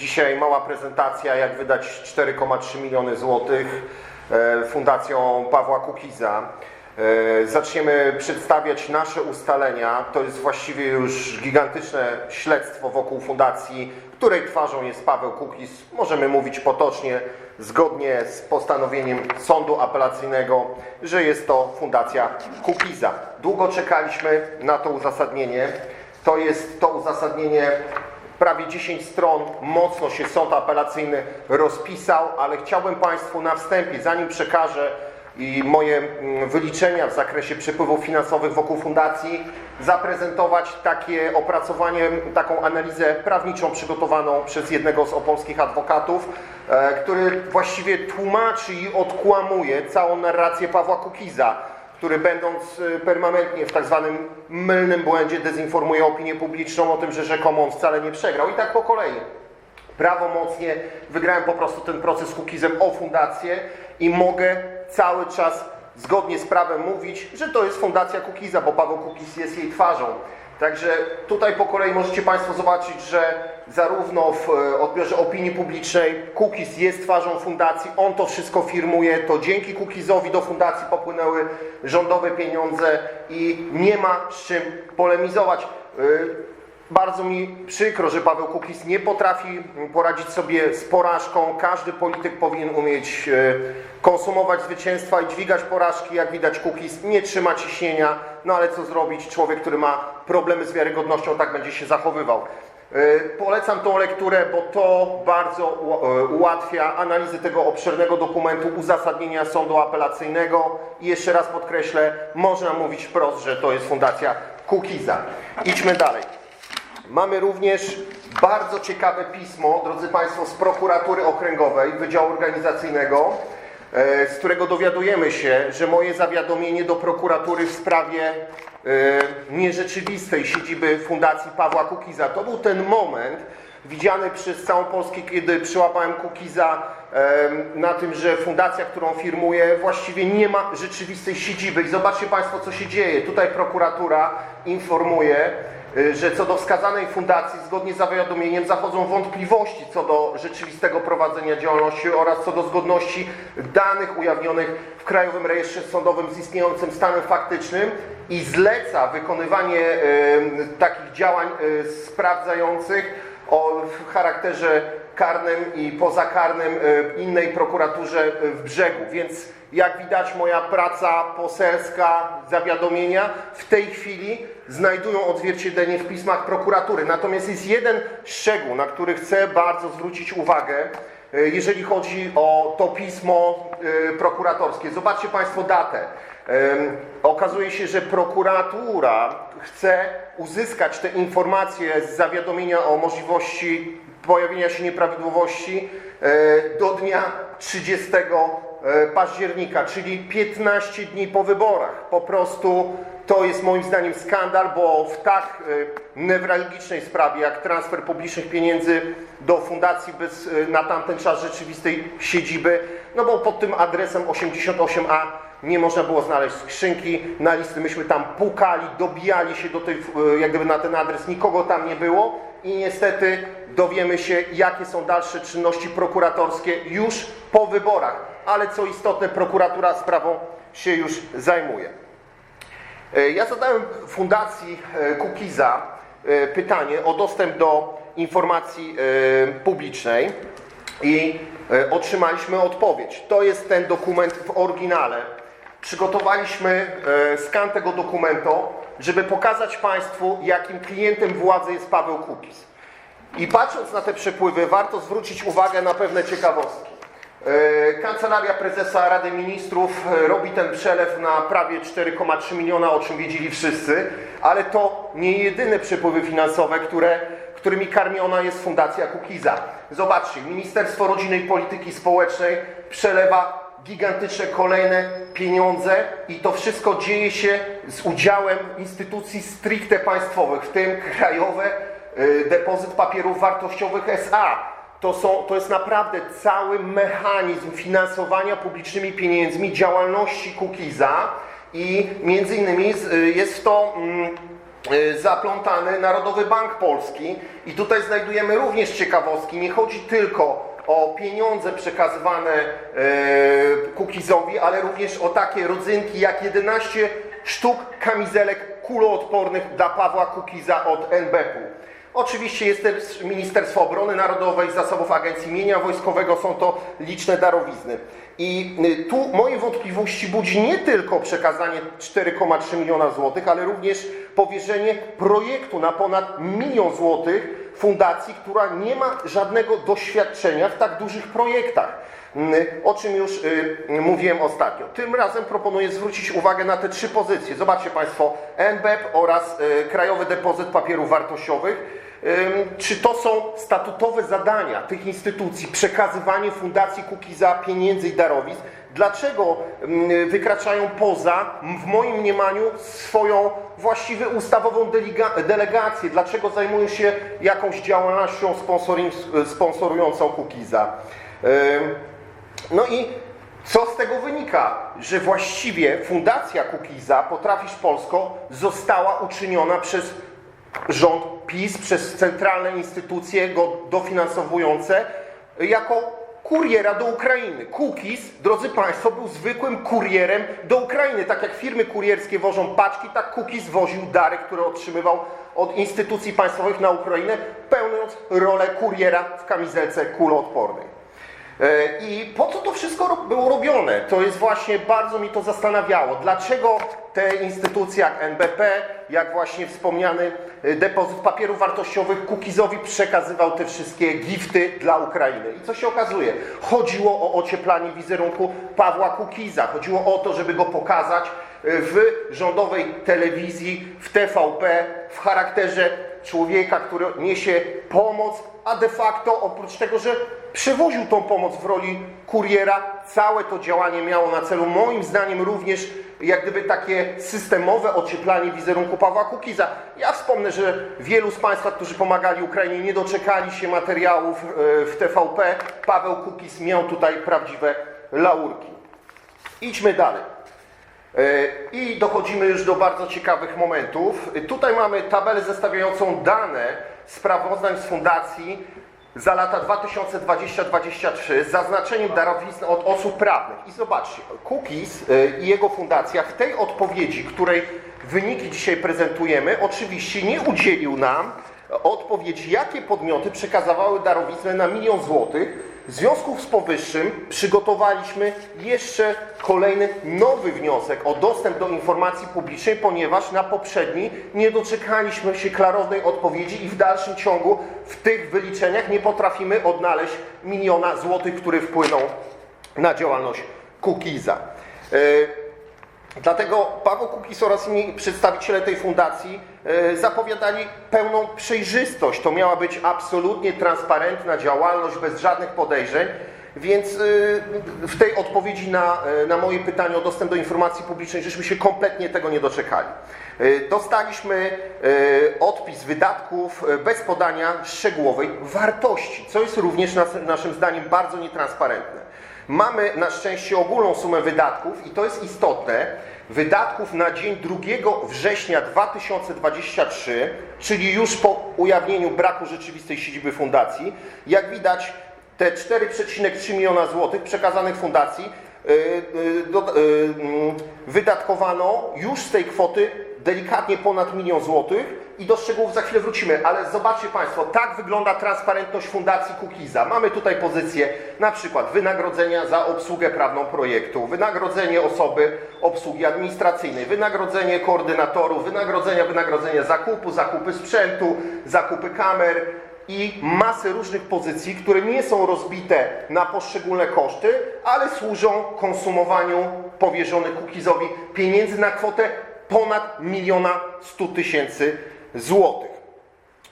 Dzisiaj mała prezentacja, jak wydać 4,3 miliony złotych e, Fundacją Pawła Kukiza. E, Zaczniemy przedstawiać nasze ustalenia. To jest właściwie już gigantyczne śledztwo wokół fundacji, której twarzą jest Paweł Kukiz. Możemy mówić potocznie, zgodnie z postanowieniem sądu apelacyjnego, że jest to Fundacja Kukiza. Długo czekaliśmy na to uzasadnienie. To jest to uzasadnienie prawie 10 stron, mocno się sąd apelacyjny rozpisał, ale chciałbym Państwu na wstępie, zanim przekażę i moje mm, wyliczenia w zakresie przepływów finansowych wokół fundacji, zaprezentować takie opracowanie, taką analizę prawniczą przygotowaną przez jednego z opolskich adwokatów, e, który właściwie tłumaczy i odkłamuje całą narrację Pawła Kukiza, który będąc y, permanentnie w tak zwanym mylnym błędzie dezinformuje opinię publiczną o tym, że rzekomo on wcale nie przegrał. I tak po kolei. Prawomocnie wygrałem po prostu ten proces Kukizem o fundację i mogę cały czas zgodnie z prawem mówić, że to jest fundacja Kukiza, bo Paweł Kukiz jest jej twarzą. Także tutaj po kolei możecie Państwo zobaczyć, że zarówno w e, odbiorze opinii publicznej Kukiz jest twarzą fundacji, on to wszystko firmuje, to dzięki Kukizowi do fundacji popłynęły rządowe pieniądze i nie ma z czym polemizować. Bardzo mi przykro, że Paweł Kukiz nie potrafi poradzić sobie z porażką. Każdy polityk powinien umieć e, konsumować zwycięstwa i dźwigać porażki. Jak widać, Kukiz nie trzyma ciśnienia. No ale co zrobić? Człowiek, który ma problemy z wiarygodnością, tak będzie się zachowywał. E, Polecam tą lekturę, bo to bardzo e, ułatwia analizę tego obszernego dokumentu uzasadnienia sądu apelacyjnego. I jeszcze raz podkreślę, można mówić wprost, że to jest fundacja Kukiza. Idźmy dalej. Mamy również bardzo ciekawe pismo, drodzy Państwo, z prokuratury okręgowej Wydziału Organizacyjnego, e, z którego dowiadujemy się, że moje zawiadomienie do prokuratury w sprawie e, nierzeczywistej siedziby Fundacji Pawła Kukiza to był ten moment widziany przez całą Polskę, kiedy przyłapałem Kukiza em, na tym, że fundacja, którą firmuje, właściwie nie ma rzeczywistej siedziby. I zobaczcie Państwo, co się dzieje. Tutaj prokuratura informuje, że co do wskazanej fundacji, zgodnie z zawiadomieniem, zachodzą wątpliwości co do rzeczywistego prowadzenia działalności oraz co do zgodności danych ujawnionych w Krajowym Rejestrze Sądowym z istniejącym stanem faktycznym i zleca wykonywanie y, takich działań y, sprawdzających o charakterze karnym i pozakarnym y, innej prokuraturze y, w brzegu. Więc jak widać moja praca poselska, zawiadomienia w tej chwili znajdują odzwierciedlenie w pismach prokuratury. Natomiast jest jeden szczegół, na który chcę bardzo zwrócić uwagę, y, jeżeli chodzi o to pismo prokuratorskie. Zobaczcie Państwo datę. Okazuje się, że prokuratura chce uzyskać te informacje z zawiadomienia o możliwości pojawienia się nieprawidłowości e, do dnia 30 e, października, czyli 15 dni po wyborach. Po prostu to jest moim zdaniem skandal, bo w tak e, newralgicznej sprawie jak transfer publicznych pieniędzy do fundacji bez na tamten czas rzeczywistej siedziby, no bo pod tym adresem 88A nie można było znaleźć skrzynki na listy. Myśmy tam pukali, dobijali się do tej, jak gdyby na ten adres, nikogo tam nie było i niestety dowiemy się, jakie są dalsze czynności prokuratorskie już po wyborach. Ale co istotne, prokuratura sprawą się już zajmuje. E, Ja zadałem Fundacji e, Kukiza e, pytanie o dostęp do informacji publicznej i otrzymaliśmy odpowiedź. To jest ten dokument w oryginale. Przygotowaliśmy skan tego dokumentu, żeby pokazać Państwu, jakim klientem władzy jest Paweł Kukiz. I patrząc na te przepływy, warto zwrócić uwagę na pewne ciekawostki. E, Kancelaria Prezesa Rady Ministrów e, robi ten przelew na prawie 4,3 miliona, o czym wiedzieli wszyscy, ale to nie jedyne przepływy finansowe, które, którymi karmiona jest Fundacja Kukiza. Zobaczcie, Ministerstwo Rodziny i Polityki Społecznej przelewa gigantyczne kolejne pieniądze i to wszystko dzieje się z udziałem instytucji stricte państwowych, w tym Krajowe y, Depozyt Papierów Wartościowych SA. To, są, to jest naprawdę cały mechanizm finansowania publicznymi pieniędzmi działalności Kukiza i między innymi y, jest to mm, y, zaplątany Narodowy Bank Polski i tutaj znajdujemy również ciekawostki. Nie chodzi tylko o pieniądze przekazywane e, Kukizowi, ale również o takie rodzynki jak 11 sztuk kamizelek kuloodpornych dla Pawła Kukiza od NBP-u. Oczywiście jest też Ministerstwo Obrony Narodowej, Zasobów Agencji Mienia Wojskowego, są to liczne darowizny. I y, tu moje wątpliwości budzi nie tylko przekazanie 4,3 miliona złotych, ale również powierzenie projektu na ponad milion złotych fundacji, która nie ma żadnego doświadczenia w tak dużych projektach. Mm, O czym już y, mówiłem ostatnio. Tym razem proponuję zwrócić uwagę na te trzy pozycje. Zobaczcie Państwo, NBEP oraz y, Krajowy Depozyt Papierów Wartościowych. Czy to są statutowe zadania tych instytucji, przekazywanie Fundacji Kukiza pieniędzy i darowizn? Dlaczego ym, wykraczają poza, w moim mniemaniu, swoją właściwie ustawową delegację? Dlaczego zajmują się jakąś działalnością sponsorującą Kukiza? No i co z tego wynika? Że właściwie Fundacja Kukiza, Potrafisz Polsko, została uczyniona przez rząd PiS, przez centralne instytucje go dofinansowujące, jako kuriera do Ukrainy. Kukiz, drodzy Państwo, był zwykłym kurierem do Ukrainy. Tak jak firmy kurierskie wożą paczki, tak Kukiz woził dary, które otrzymywał od instytucji państwowych na Ukrainę, pełniąc rolę kuriera w kamizelce kuloodpornej. E, I po co to wszystko było robione? To jest właśnie, bardzo mi to zastanawiało. Dlaczego te instytucje jak NBP, jak właśnie wspomniany e, depozyt papierów wartościowych Kukizowi przekazywał te wszystkie gifty dla Ukrainy? I co się okazuje? Chodziło o ocieplanie wizerunku Pawła Kukiza. Chodziło o to, żeby go pokazać e, w rządowej telewizji, w TVP, w charakterze człowieka, który niesie pomoc, a de facto oprócz tego, że przywoził tą pomoc w roli kuriera, całe to działanie miało na celu moim zdaniem również jak gdyby takie systemowe ocieplanie wizerunku Pawła Kukiza. Ja wspomnę, że wielu z Państwa, którzy pomagali Ukrainie, nie doczekali się materiałów e, w TVP. Paweł Kukiz miał tutaj prawdziwe laurki. Idźmy dalej. E, I dochodzimy już do bardzo ciekawych momentów. Tutaj mamy tabelę zestawiającą dane sprawozdań z fundacji za lata 2020-2023 z zaznaczeniem darowizn od osób prawnych. I zobaczcie, Cookies e, i jego fundacja w tej odpowiedzi, której wyniki dzisiaj prezentujemy, oczywiście nie udzielił nam odpowiedzi, jakie podmioty przekazywały darowiznę na milion złotych. W związku z powyższym przygotowaliśmy jeszcze kolejny nowy wniosek o dostęp do informacji publicznej, ponieważ na poprzedni nie doczekaliśmy się klarownej odpowiedzi i w dalszym ciągu w tych wyliczeniach nie potrafimy odnaleźć miliona złotych, który wpłynął na działalność Kukiza. Dlatego Paweł Kukiz oraz inni przedstawiciele tej fundacji e, zapowiadali pełną przejrzystość. To miała być absolutnie transparentna działalność, bez żadnych podejrzeń. Więc e, w tej odpowiedzi na, e, na moje pytanie o dostęp do informacji publicznej, żeśmy się kompletnie tego nie doczekali. Dostaliśmy odpis wydatków bez podania szczegółowej wartości, co jest również nas, naszym zdaniem bardzo nietransparentne. Mamy na szczęście ogólną sumę wydatków i to jest istotne. Wydatków na dzień 2 września 2023, czyli już po ujawnieniu braku rzeczywistej siedziby fundacji. Jak widać, te 4,3 miliona złotych przekazanych fundacji yy, do, yy, mm, wydatkowano już z tej kwoty delikatnie ponad milion złotych i do szczegółów za chwilę wrócimy, ale zobaczcie Państwo, tak wygląda transparentność Fundacji Kukiza. Mamy tutaj pozycję na przykład wynagrodzenia za obsługę prawną projektu, wynagrodzenie osoby obsługi administracyjnej, wynagrodzenie koordynatorów, wynagrodzenia, wynagrodzenia zakupu, zakupy sprzętu, zakupy kamer, i masę różnych pozycji, które nie są rozbite na poszczególne koszty, ale służą konsumowaniu powierzonych Kukizowi pieniędzy na kwotę ponad miliona stu tysięcy złotych.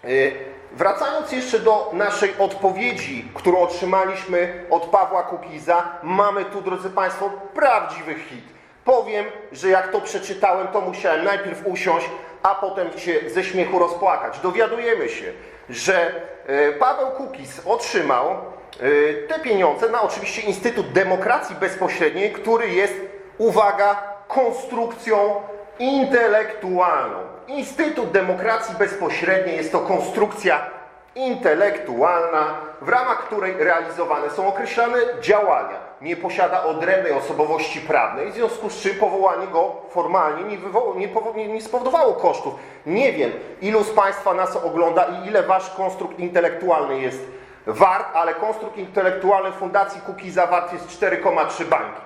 Yy, Wracając jeszcze do naszej odpowiedzi, którą otrzymaliśmy od Pawła Kukiza, mamy tu, drodzy Państwo, prawdziwy hit. Powiem, że jak to przeczytałem, to musiałem najpierw usiąść, a potem się ze śmiechu rozpłakać. Dowiadujemy się, że e, Paweł Kukiz otrzymał e, te pieniądze na oczywiście Instytut Demokracji Bezpośredniej, który jest, uwaga, konstrukcją intelektualną. Instytut Demokracji Bezpośredniej jest to konstrukcja intelektualna, w ramach której realizowane są określone działania. Nie posiada odrębnej osobowości prawnej, w związku z czym powołanie go formalnie nie, nie, nie, spowodowało kosztów. Nie wiem, ilu z Państwa nas ogląda i ile Wasz konstrukt intelektualny jest wart, ale konstrukt intelektualny Fundacji Kukiza wart jest 4,3 bańki.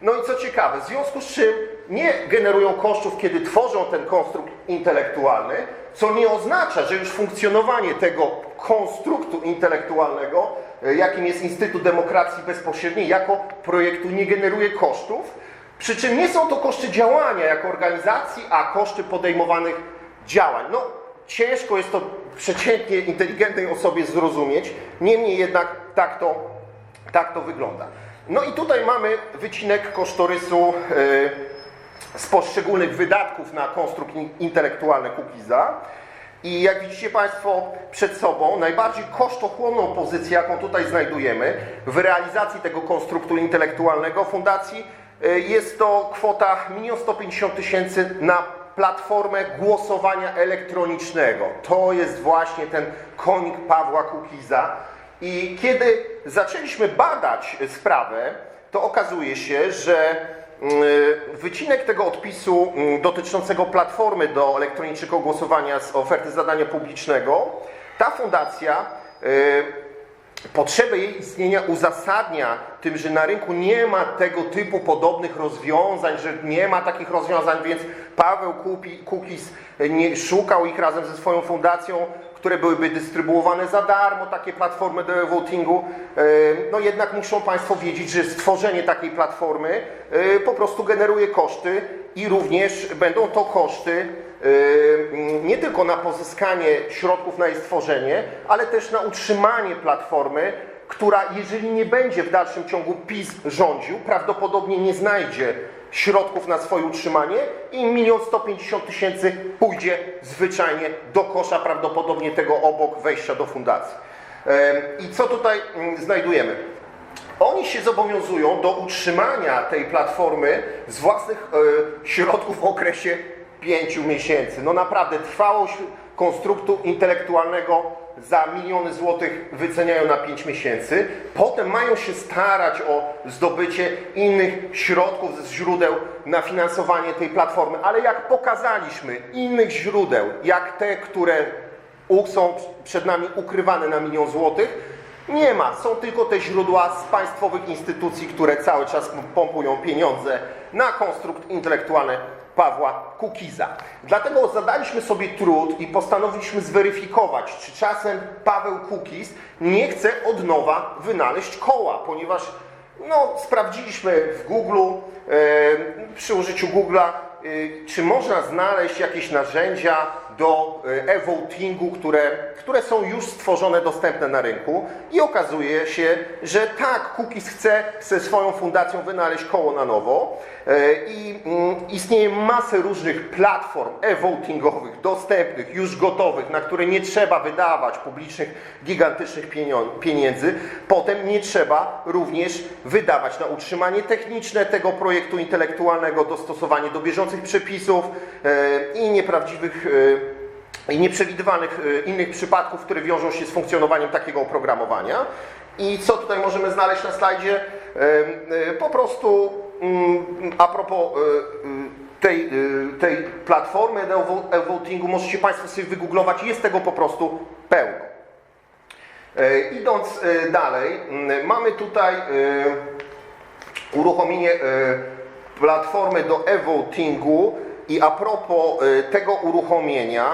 No i co ciekawe, w związku z czym nie generują kosztów, kiedy tworzą ten konstrukt intelektualny, co nie oznacza, że już funkcjonowanie tego konstruktu intelektualnego, e, jakim jest Instytut Demokracji Bezpośredniej, jako projektu nie generuje kosztów. Przy czym nie są to koszty działania jako organizacji, a koszty podejmowanych działań. No, ciężko jest to przeciętnie inteligentnej osobie zrozumieć, niemniej jednak tak to, tak to wygląda. No i tutaj mamy wycinek kosztorysu e, z poszczególnych wydatków na konstrukt in- intelektualny Kukiza. I jak widzicie Państwo przed sobą, najbardziej kosztochłonną pozycję, jaką tutaj znajdujemy w realizacji tego konstruktu intelektualnego fundacji, e, jest to kwota 1 150 tysięcy na platformę głosowania elektronicznego. To jest właśnie ten konik Pawła Kukiza. I kiedy zaczęliśmy badać sprawę, to okazuje się, że wycinek tego odpisu mm, dotyczącego platformy do elektronicznego głosowania z oferty zadania publicznego, ta fundacja y, potrzebę jej istnienia uzasadnia tym, że na rynku nie ma tego typu podobnych rozwiązań, że nie ma takich rozwiązań, więc Paweł Kupi- Kukis nie szukał ich razem ze swoją fundacją, które byłyby dystrybuowane za darmo, takie platformy do. E, No jednak muszą Państwo wiedzieć, że stworzenie takiej platformy e, po prostu generuje koszty i również będą to koszty nie tylko na pozyskanie środków na jej stworzenie, ale też na utrzymanie platformy, która jeżeli nie będzie w dalszym ciągu PiS rządził, prawdopodobnie nie znajdzie środków na swoje utrzymanie i 1 150 tysięcy pójdzie zwyczajnie do kosza, prawdopodobnie tego obok wejścia do fundacji. I co tutaj znajdujemy? Oni się zobowiązują do utrzymania tej platformy z własnych e, środków w okresie 5 miesięcy. No naprawdę, trwałość konstruktu intelektualnego za miliony złotych wyceniają na 5 miesięcy. Potem mają się starać o zdobycie innych środków z źródeł na finansowanie tej platformy. Ale jak pokazaliśmy, innych źródeł, jak te, które są przed nami ukrywane na milion złotych, nie ma. Są tylko te źródła z państwowych instytucji, które cały czas pompują pieniądze na konstrukt intelektualny Pawła Kukiza. Dlatego zadaliśmy sobie trud i postanowiliśmy zweryfikować, czy czasem Paweł Kukiz nie chce od nowa wynaleźć koła, ponieważ no, sprawdziliśmy w Google, przy użyciu Google'a, e, czy można znaleźć jakieś narzędzia do e, e-votingu, które, które są już stworzone, dostępne na rynku i okazuje się, że tak, Cookies chce ze swoją fundacją wynaleźć koło na nowo e, i mm, istnieje masę różnych platform e-votingowych, dostępnych, już gotowych, na które nie trzeba wydawać publicznych, gigantycznych pieniędzy. Potem nie trzeba również wydawać na utrzymanie techniczne tego projektu intelektualnego, dostosowanie do bieżących przepisów e, i nieprawdziwych i nieprzewidywalnych e, innych przypadków, które wiążą się z funkcjonowaniem takiego oprogramowania. I co tutaj możemy znaleźć na slajdzie? E, e, Po prostu mm, a propos tej, tej platformy e-votingu możecie Państwo sobie wygooglować, jest tego po prostu pełno. Idąc dalej, mm, mamy tutaj uruchomienie platformy do e-votingu i a propos tego uruchomienia,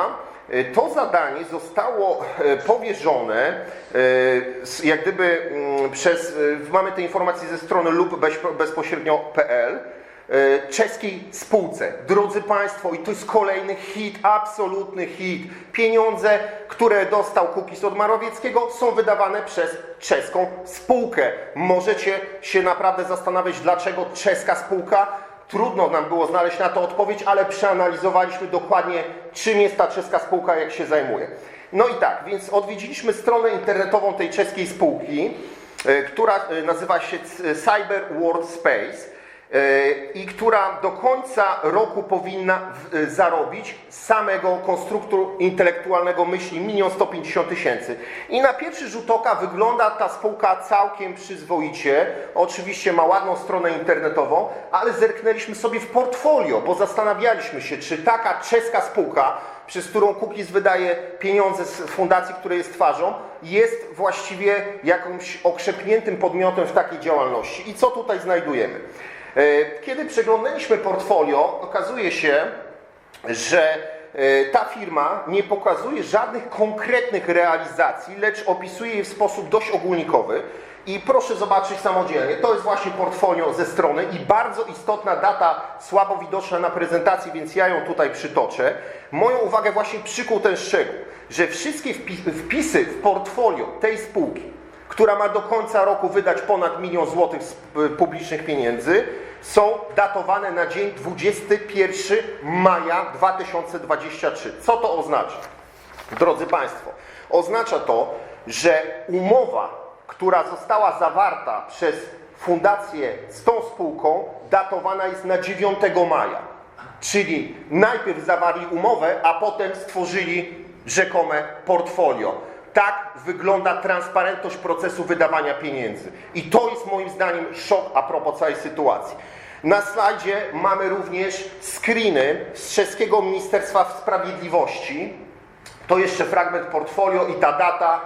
to zadanie zostało e, powierzone e, jak gdyby mm, przez, e, mamy te informacje ze strony lub bezpo- bezpośrednio.pl e, czeskiej spółce. Drodzy Państwo, i to jest kolejny hit, absolutny hit. Pieniądze, które dostał Kukiz od Marowieckiego są wydawane przez czeską spółkę. Możecie się naprawdę zastanawiać, dlaczego czeska spółka. Trudno nam było znaleźć na to odpowiedź, ale przeanalizowaliśmy dokładnie, czym jest ta czeska spółka, jak się zajmuje. No i tak, więc odwiedziliśmy stronę internetową tej czeskiej spółki, e, która e, nazywa się Cyber World Space. E, i która do końca roku powinna e, zarobić samego konstruktu intelektualnego myśli 1 150 tysięcy. I na pierwszy rzut oka wygląda ta spółka całkiem przyzwoicie. Oczywiście ma ładną stronę internetową, ale zerknęliśmy sobie w portfolio, bo zastanawialiśmy się, czy taka czeska spółka, przez którą Kukiz wydaje pieniądze z fundacji, której jest twarzą, jest właściwie jakimś okrzepniętym podmiotem w takiej działalności. I co tutaj znajdujemy? E, Kiedy przeglądaliśmy portfolio, okazuje się, że e, ta firma nie pokazuje żadnych konkretnych realizacji, lecz opisuje je w sposób dość ogólnikowy. I proszę zobaczyć samodzielnie, to jest właśnie portfolio ze strony i bardzo istotna data, słabo widoczna na prezentacji, więc ja ją tutaj przytoczę. Moją uwagę właśnie przykuł ten szczegół, że wszystkie wpi- wpisy w portfolio tej spółki, która ma do końca roku wydać ponad milion złotych z y, publicznych pieniędzy, są datowane na dzień 21 maja 2023. Co to oznacza? Drodzy Państwo, oznacza to, że umowa, która została zawarta przez fundację z tą spółką, datowana jest na 9 maja. Czyli najpierw zawarli umowę, a potem stworzyli rzekome portfolio. Tak wygląda transparentność procesu wydawania pieniędzy. I to jest moim zdaniem szok a propos całej sytuacji. Na slajdzie mamy również screeny z czeskiego Ministerstwa Sprawiedliwości, to jeszcze fragment portfolio i ta data.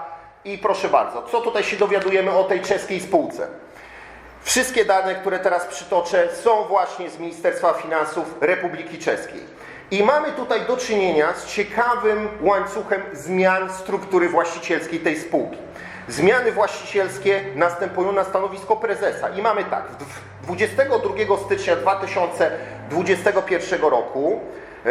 I proszę bardzo, co tutaj się dowiadujemy o tej czeskiej spółce? Wszystkie dane, które teraz przytoczę, są właśnie z Ministerstwa Finansów Republiki Czeskiej. I mamy tutaj do czynienia z ciekawym łańcuchem zmian struktury właścicielskiej tej spółki. Zmiany właścicielskie następują na stanowisko prezesa. I mamy tak, w- 22 stycznia 2021 roku yy,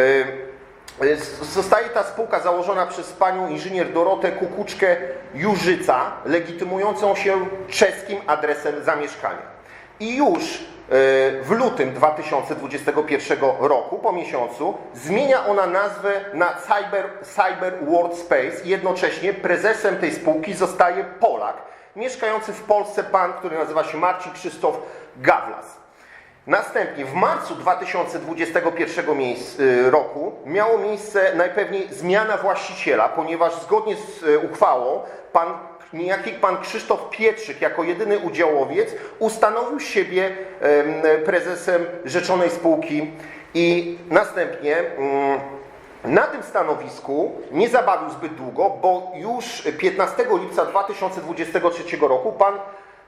y, Zostaje ta spółka założona przez panią inżynier Dorotę Kukuczkę-Jurzyca, legitymującą się czeskim adresem zamieszkania. I już y, w lutym 2021 roku, po miesiącu, zmienia ona nazwę na Cyber, Cyber World Space jednocześnie prezesem tej spółki zostaje Polak, mieszkający w Polsce pan, który nazywa się Marcin Krzysztof Gawlas. Następnie w marcu 2021 miejsc- y, roku miało miejsce najpewniej zmiana właściciela, ponieważ zgodnie z y, uchwałą pan, niejaki pan Krzysztof Pietrzyk jako jedyny udziałowiec ustanowił siebie em, prezesem rzeczonej spółki i następnie mm, na tym stanowisku nie zabawił zbyt długo, bo już 15 lipca 2023 roku pan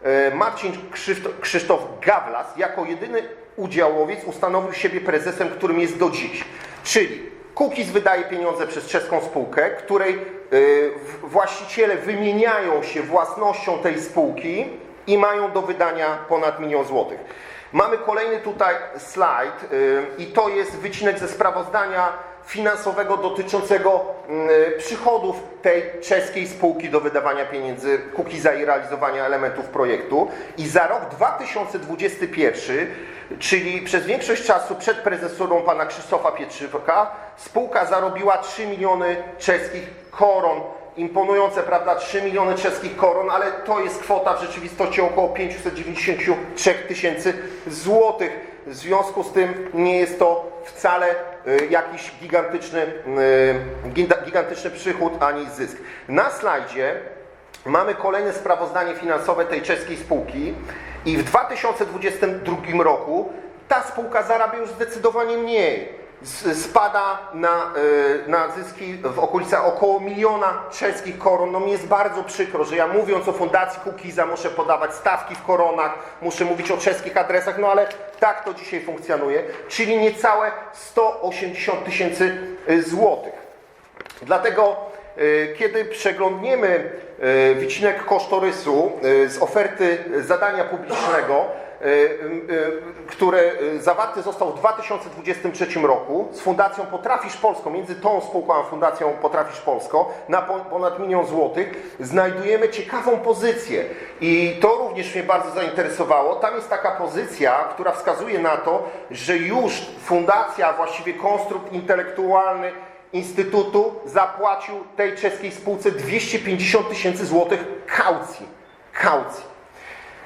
e, Marcin Krzysztof Gawlas jako jedyny udziałowiec ustanowił siebie prezesem, którym jest do dziś. Czyli Kukiz wydaje pieniądze przez czeską spółkę, której w- właściciele wymieniają się własnością tej spółki i mają do wydania ponad milion złotych. Mamy kolejny tutaj slajd y, i to jest wycinek ze sprawozdania finansowego dotyczącego y, przychodów tej czeskiej spółki do wydawania pieniędzy Kukiza i realizowania elementów projektu. I za rok 2021, czyli przez większość czasu przed prezesurą pana Krzysztofa Pietrzyka, spółka zarobiła 3 miliony czeskich koron imponujące, prawda, 3 miliony czeskich koron, ale to jest kwota w rzeczywistości około 593 tysięcy złotych. W związku z tym nie jest to wcale y, jakiś gigantyczny, y, giga- gigantyczny przychód ani zysk. Na slajdzie mamy kolejne sprawozdanie finansowe tej czeskiej spółki i w 2022 roku ta spółka zarabia już zdecydowanie mniej. Spada na, y, na zyski w okolicach około miliona czeskich koron. No mi jest bardzo przykro, że ja mówiąc o Fundacji Kukiza muszę podawać stawki w koronach, muszę mówić o czeskich adresach, no ale tak to dzisiaj funkcjonuje, czyli niecałe 180 tysięcy y, złotych. Dlatego, kiedy przeglądniemy y, wycinek kosztorysu y, z oferty zadania publicznego, który zawarty został w 2023 roku z Fundacją Potrafisz Polską, między tą spółką a Fundacją Potrafisz Polską, na po- ponad milion złotych, znajdujemy ciekawą pozycję. I to również mnie bardzo zainteresowało. Tam jest taka pozycja, która wskazuje na to, że już fundacja, właściwie konstrukt intelektualny, Instytutu zapłacił tej czeskiej spółce 250 tysięcy złotych kaucji. Kaucji.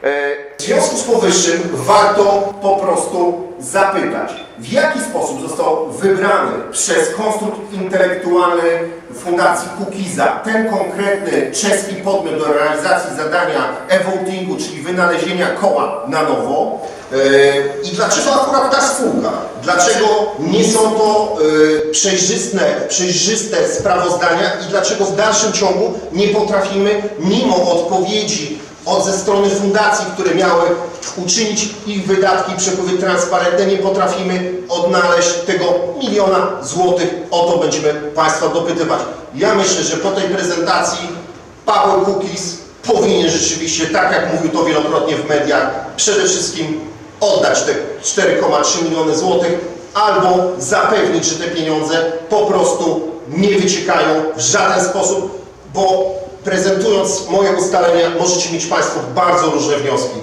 E, W związku z powyższym warto po prostu zapytać, w jaki sposób został wybrany przez konstrukt intelektualny Fundacji Kukiza ten konkretny czeski podmiot do realizacji zadania e-votingu, czyli wynalezienia koła na nowo. E, I dlaczego akurat ta spółka? Dlaczego nie są to e, przejrzyste, przejrzyste sprawozdania i dlaczego w dalszym ciągu nie potrafimy, mimo odpowiedzi od ze strony fundacji, które miały uczynić ich wydatki przepływy transparentne, nie potrafimy odnaleźć tego miliona złotych. O to będziemy Państwa dopytywać. Ja myślę, że po tej prezentacji Paweł Kukiz powinien rzeczywiście, tak jak mówił to wielokrotnie w mediach, przede wszystkim oddać te 4,3 miliony złotych albo zapewnić, że te pieniądze po prostu nie wyciekają w żaden sposób, bo prezentując moje ustalenia możecie mieć Państwo bardzo różne wnioski.